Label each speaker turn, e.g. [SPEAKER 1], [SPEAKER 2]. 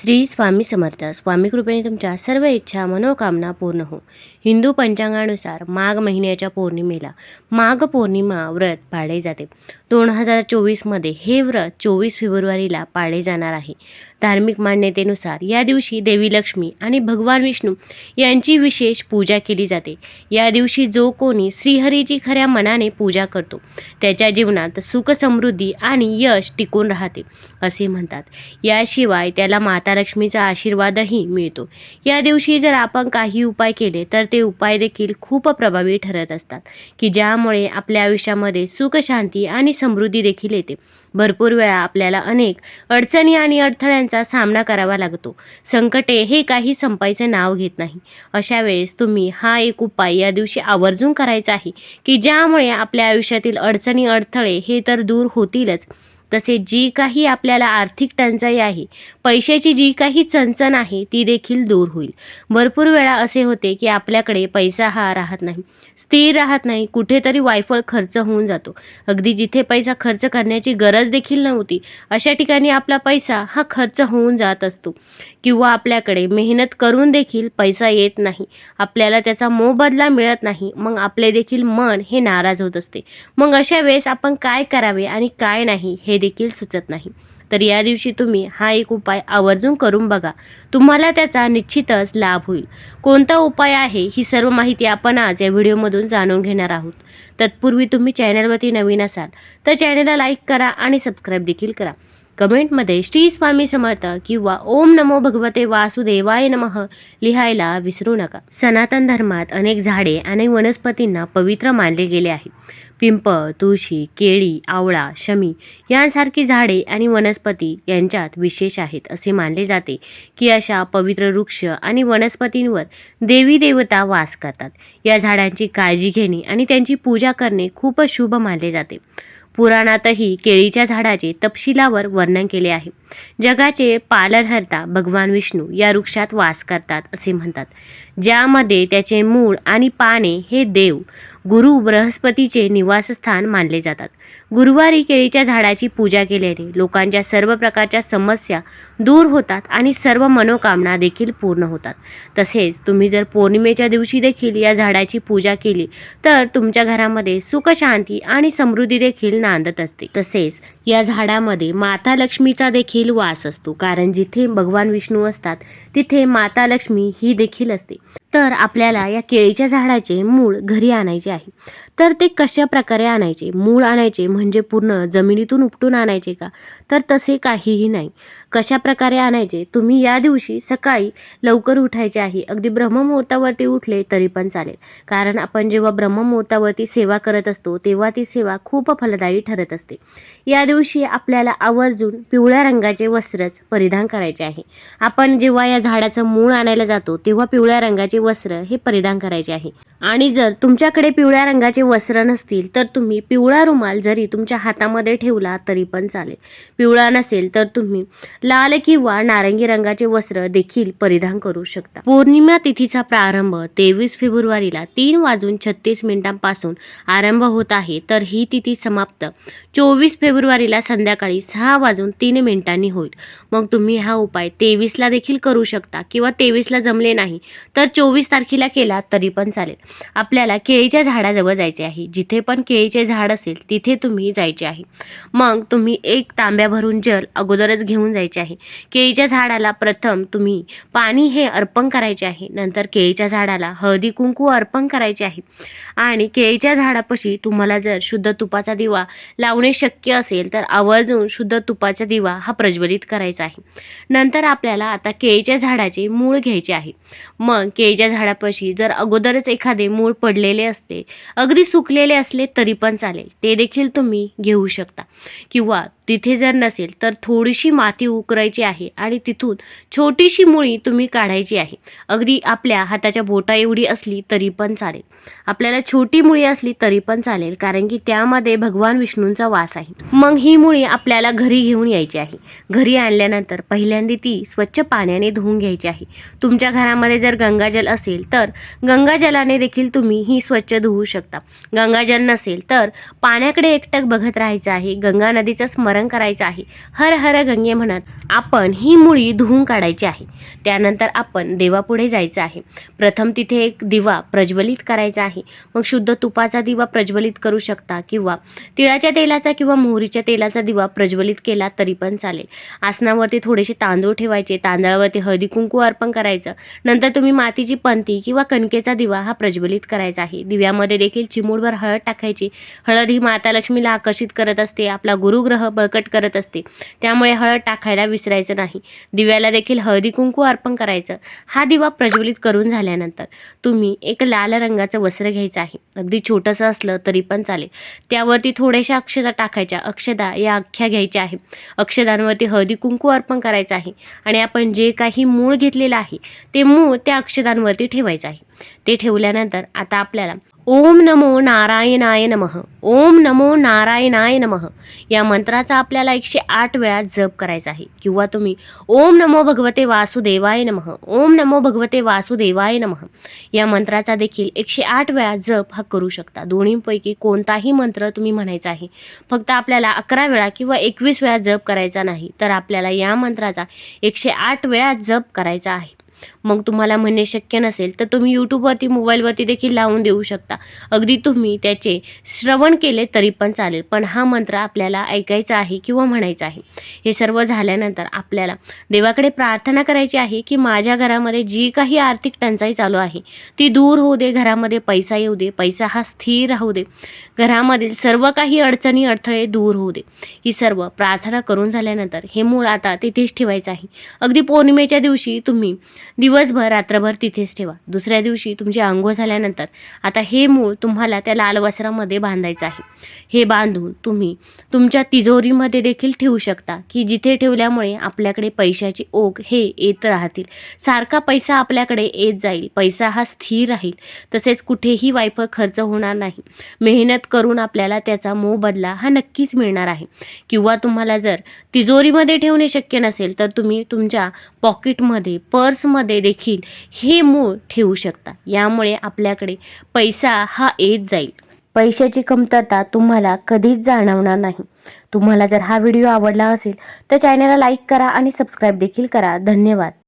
[SPEAKER 1] श्री स्वामी समर्थ. स्वामी कृपेने तुमच्या सर्व इच्छा मनोकामना पूर्ण हो. हिंदू पंचांगानुसार माघ महिन्याच्या पौर्णिमेला माघ पौर्णिमा व्रत पाळले जाते. दोन हजार चोवीसमध्ये हे व्रत चोवीस फेब्रुवारीला पाळले जाणार आहे. धार्मिक मान्यतेनुसार या दिवशी देवी लक्ष्मी आणि भगवान विष्णू यांची विशेष पूजा केली जाते. या दिवशी जो कोणी श्रीहरीची खऱ्या मनाने पूजा करतो त्याच्या जीवनात सुख समृद्धी आणि यश टिकून राहते असे म्हणतात. याशिवाय त्याला माता लक्ष्मीचा आशीर्वादही मिळतो. या दिवशी जर आपण काही उपाय केले तर ते उपाय देखील खूप प्रभावी ठरत असतात की ज्यामुळे आपल्या आयुष्यामध्ये सुख शांती आणि समृद्धी देखील येते. भरपूर वेळा आपल्याला अनेक अडचणी आणि अडथळ्यांचा सामना करावा लागतो. संकटे हे काही संपायचं नाव घेत नाही. अशा वेळेस तुम्ही हा एक उपाय या दिवशी आवर्जून करायचा आहे की ज्यामुळे आपल्या आयुष्यातील अडचणी अडथळे हे तर दूर होतीलच. तसेच जी काही आपल्याला आर्थिक टंचाई आहे पैशाची जी काही चणचण आहे ती देखील दूर होईल. भरपूर वेळा असे होते की आपल्याकडे पैसा हा राहत नाही स्थिर राहत नाही कुठेतरी वायफळ खर्च होऊन जातो. अगदी जिथे पैसा खर्च करण्याची गरज देखील नव्हती अशा ठिकाणी आपला पैसा हा खर्च होऊन जात असतो. किंवा आपल्याकडे मेहनत करून देखील पैसा येत नाही आपल्याला त्याचा मोबदला मिळत नाही मग आपले देखील मन हे नाराज होत असते. मग अशा वेळेस आपण काय करावे आणि काय नाही हे देखील सुचत नाही. तर या दिवशी तुम्ही हा एक उपाय आवर्जून करून बघा. तुम्हाला त्याचा निश्चितच लाभ होईल. कोणता उपाय आहे ही सर्व माहिती आपण आज या व्हिडिओमधून जाणून घेणार आहोत. तत्पूर्वी तुम्ही चॅनलवरती नवीन असाल तर चॅनलला लाईक करा आणि सबस्क्राईब देखील करा. कमेंटमध्ये श्री स्वामी समर्थ किंवा ओम नमो भगवते वासुदेवाय नमः लिहायला विसरू नका. सनातन धर्मात अनेक झाडे आणि वनस्पतींना पवित्र मानले गेले आहे. पिंपळ तुळशी केळी आवळा शमी यांसारखी झाडे आणि वनस्पती यांच्यात विशेष आहेत असे मानले जाते की अशा पवित्र वृक्ष आणि वनस्पतींवर देवी देवता वास करतात. या झाडांची काळजी घेणे आणि त्यांची पूजा करणे खूपच शुभ मानले जाते. पुराणातही केळीच्या झाडाचे तपशिलावर वर्णन केले आहे. जगाचे पालनहर्ता भगवान विष्णू या वृक्षात वास करतात असे म्हणतात. ज्यामध्ये त्याचे मूळ आणि पाने हे देव गुरु बृहस्पतीचे निवासस्थान मानले जातात. गुरुवारी केळीच्या झाडाची पूजा केल्याने लोकांच्या सर्व प्रकारच्या समस्या दूर होतात आणि सर्व मनोकामना देखील पूर्ण होतात. तसेच तुम्ही जर पौर्णिमेच्या दिवशी देखील या झाडाची पूजा केली तर तुमच्या घरामध्ये सुख शांती आणि समृद्धी देखील नांदत असते. तसेच या झाडामध्ये माता लक्ष्मीचा देखील वास असतो कारण जिथे भगवान विष्णू असतात तिथे माता लक्ष्मी ही देखील असते. तर आपल्याला या केळीच्या झाडाचे मूळ घरी आणायचे आहे. तर ते कशा प्रकारे आणायचे? मूळ आणायचे म्हणजे पूर्ण जमिनीतून उपटून आणायचे का? तर तसे काहीही नाही. कशा प्रकारे आणायचे? तुम्ही या दिवशी सकाळी लवकर उठायचे आहे. अगदी ब्रह्ममुहूर्तावरती उठले तरी पण चालेल. कारण आपण जेव्हा ब्रह्ममुहूर्तावरती सेवा करत असतो तेव्हा ती सेवा खूप फलदायी ठरत असते. या दिवशी आपल्याला आवर्जून पिवळ्या रंगाचे वस्त्रच परिधान करायचे आहे. आपण जेव्हा या झाडाचं मूळ आणायला जातो तेव्हा पिवळ्या रंगाचे वस्त्र हे परिधान करायचे आहे. आणि जर तुमच्याकडे पिवळ्या रंगाचे वस्त्र नसतील तर तुम्ही पिवळा रुमाल जरी तुमच्या हातामध्ये ठेवला तरी पण चालेल. पिवळा नसेल तर तुम्ही लाल किंवा नारंगी रंगाचे वस्त्र देखील परिधान करू शकता. पौर्णिमा तिथीचा प्रारंभ तेवीस फेब्रुवारीला तीन वाजून छत्तीस मिनिटांपासून आरंभ होत आहे. तर ही तिथी समाप्त. चोवीस फेब्रुवारीला संध्याकाळी सहा वाजून तीन मिनिटांनी होईल. मग तुम्ही हा उपाय तेवीसला देखील करू शकता किंवा तेवीसला जमले नाही तर चोवीस तारखेला केला तरी पण चालेल. आपल्याला केळीच्या झाडाजवळ जायचं आहे. जिथे पण केळीचे झाड असेल तिथे तुम्ही जायचे आहे. मग तुम्ही एक तांब्या भरून जल अगोदरच घेऊन जायचे आहे. केळीच्या झाडाला प्रथम तुम्ही पाणी हे अर्पण करायचे आहे. नंतर केळीच्या झाडाला हळदी कुंकू अर्पण करायचे आहे. आणि केळीच्या झाडापाशी तुम्हाला जर शुद्ध तुपाचा दिवा लावणे शक्य असेल तर आवर्जून शुद्ध तुपाचा दिवा हा प्रज्वलित करायचा आहे. नंतर आपल्याला आता केळीच्या झाडाचे मूळ घ्यायचे आहे. मग केळीच्या झाडापाशी जर अगोदरच एखादे मूळ पडलेले असते अगदी सुकलेले असले तरी पण चालेल. ते देखील तुम्ही घेऊ शकता. किंवा तिथे जर नसेल तर थोडीशी माती उकरायची आहे आणि तिथून छोटीशी मुळी तुम्ही काढायची आहे. अगदी आपल्या हाताच्या बोटा एवढी असली तरी पण चालेल. आपल्याला छोटी मुळी असली तरी पण चालेल कारण की त्यामध्ये भगवान विष्णूंचा वास आहे. मग ही मुळी आपल्याला घरी घेऊन यायची आहे. घरी आणल्यानंतर पहिल्यांदा ती स्वच्छ पाण्याने धुवून घ्यायची आहे. तुमच्या घरामध्ये जर गंगाजल असेल तर गंगाजलाने देखील तुम्ही ही स्वच्छ धुवू शकता. गंगाजल नसेल तर पाण्याकडे एकटक बघत राहायचं आहे. गंगा नदीचं स्मरण धारण करायचं आहे. हर हर गंगे म्हणत आपण ही मुळी धुवून काढायची आहे. त्यानंतर आपण देवापुढे जायचं आहे. प्रथम तिथे एक दिवा प्रज्वलित करायचा आहे. मग शुद्ध तुपाचा दिवा प्रज्वलित करू शकता किंवा तिळाच्या तेलाचा किंवा मोहरीच्या तेलाचा दिवा प्रज्वलित केला तरी पण चालेल. आसनावरती थोडेसे तांदूळ ठेवायचे. तांदळावरती हळदी कुंकू अर्पण करायचं. नंतर तुम्ही मातीची पंती किंवा कणकेचा दिवा हा प्रज्वलित करायचा आहे. दिव्यामध्ये देखील चिमूडभर हळद टाकायची. हळद ही माता लक्ष्मीला आकर्षित करत असते. आपला गुरुग्रह बळकट करत असते. त्यामुळे हळद टाकायला विसरायचं नाही. दिव्याला देखील हळदी कुंकू अर्पण करायचं. हा दिवा प्रज्वलित करून झाल्यानंतर तुम्ही एक लाल रंगाचं वस्त्र घ्यायचं आहे. अगदी छोटंसं असलं तरी पण चालेल. त्यावरती थोड्याशा अक्षदा टाकायच्या. अक्षदा या अख्ख्या घ्यायच्या आहे अक्षदांवरती हळदी कुंकू अर्पण करायचं आहे. आणि आपण जे काही मूळ घेतलेलं आहे ते मूळ त्या अक्षदांवरती ठेवायचं आहे. ते ठेवल्यानंतर आता आपल्याला ओम नमो नारायणाय नमः. ओम नमो नारायणाय नमः. या मंत्राचा आपल्याला एकशे आठ वेळा जप करायचा आहे. किंवा तुम्ही ओम नमो भगवते वासुदेवाय नमः. ओम नमो भगवते वासुदेवाय नमः. या मंत्राचा देखील एकशे आठ वेळा जप हा करू शकता. दोन्हीपैकी कोणताही मंत्र तुम्ही म्हणायचा आहे. फक्त आपल्याला अकरा वेळा किंवा एकवीस वेळा जप करायचा नाही. तर आपल्याला या मंत्राचा एकशे आठ वेळा जप करायचा आहे. मग तुम्हाला म्हणणे शक्य नसेल तर तुम्ही यूट्यूबवरती मोबाईलवरती देखील लावून देऊ शकता. अगदी तुम्ही त्याचे श्रवण केले तरी पण चालेल पण हा मंत्र आपल्याला ऐकायचा आहे किंवा म्हणायचा आहे. हे सर्व झाल्यानंतर आपल्याला देवाकडे प्रार्थना करायची आहे की माझ्या घरामध्ये जी काही आर्थिक टंचाई चालू आहे ती दूर होऊ दे घरामध्ये पैसा येऊ दे पैसा हा स्थिर राहू दे. घरामधील सर्व काही अडचणी अडथळे दूर होऊ दे. ही सर्व प्रार्थना करून झाल्यानंतर हे मूळ आता तिथेच ठेवायचं आहे. अगदी पौर्णिमेच्या दिवशी तुम्ही दिवसभर रात्रभर तिथेच ठेवा. दुसऱ्या दिवशी तुमची अंघोळ झाल्यानंतर आता हे मूळ तुम्हाला त्या लाल वस्त्रामध्ये बांधायचं आहे. हे बांधून तुम्ही तुमच्या तिजोरीमध्ये देखील ठेवू शकता की जिथे ठेवल्यामुळे आपल्याकडे पैशाची ओघ हे येत राहतील. सारखा पैसा आपल्याकडे येत जाईल. पैसा हा स्थिर राहील. तसेच कुठेही वायफळ खर्च होणार नाही. मेहनत करून आपल्याला त्याचा मोबदला हा नक्कीच मिळणार आहे. किंवा तुम्हाला जर तिजोरीमध्ये ठेवणे शक्य नसेल तर तुम्ही तुमच्या पॉकेटमध्ये पर्समध्ये देखील हे मूळ ठेवू शकता. यामुळे आपल्याकडे पैसा हा येत जाईल. पैशाची कमतरता तुम्हाला कधीच जाणवणार नाही. तुम्हाला जर हा व्हिडिओ आवडला असेल तर चॅनलला लाईक करा आणि सबस्क्राईब देखील करा. धन्यवाद.